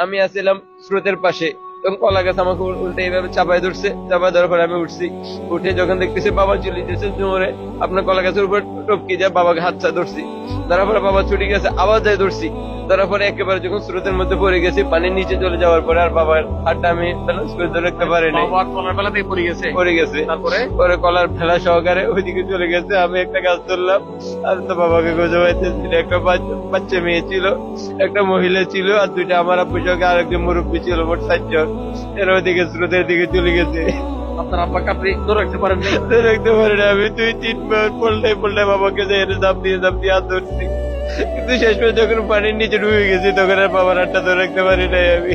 আমি আসছিলাম স্রোতের পাশে তখন কলা গাছ আমাকে উল- উল্টে এইভাবে চাপায় ধরছে, চাপায় ধরার পরে আমি উঠছি। উঠে যখন দেখতেছি বাবা চলে যেতেছে জোরে আপনার কলা গাছের উপর টপকে যায় বাবাকে হাত চা ধরছি। ধরার পরে বাবা ছুটে গেছে আবার যায় ধরছি। ধরার পরে একেবারে যখন স্রোতের মধ্যে পড়ে গেছি পানির নিচে চলে যাওয়ার পরে আর বাবার হাতটা আমি ব্যালেন্স করে ধরে রাখতে পারি বাবা কলার বেলা পড়ে গেছে। পড়ে গেছে। তারপরে? পরে কলার ফেলা সহকারে ওইদিকে চলে গেছে আমি একটা গাছ ধরলাম। আমি তো বাবাকে গোজা পাইতেছিল একটা বাচ্চা মেয়ে ছিল একটা মহিলা ছিল আর দুইটা আমার আব্বু সঙ্গে আর একজন মুরব্বী ছিল মোট চারজন। এরা ওইদিকে স্রোতের দিকে চলে গেছে। আপনার আব্বাকে আপনি ধরে রাখতে পারেন না। ধরে রাখতে পারি না আমি দুই তিনবার পল্টাই পল্টাই বাবাকে যে এনে দাম দিয়ে দাম দিয়ে হাত ধরছি কিন্তু শেষ পর্যন্ত যখন পানির নিচে ডুবে গেছি, তখন আর বাবার হাতটা ধরে রাখতে পারি নাই আমি।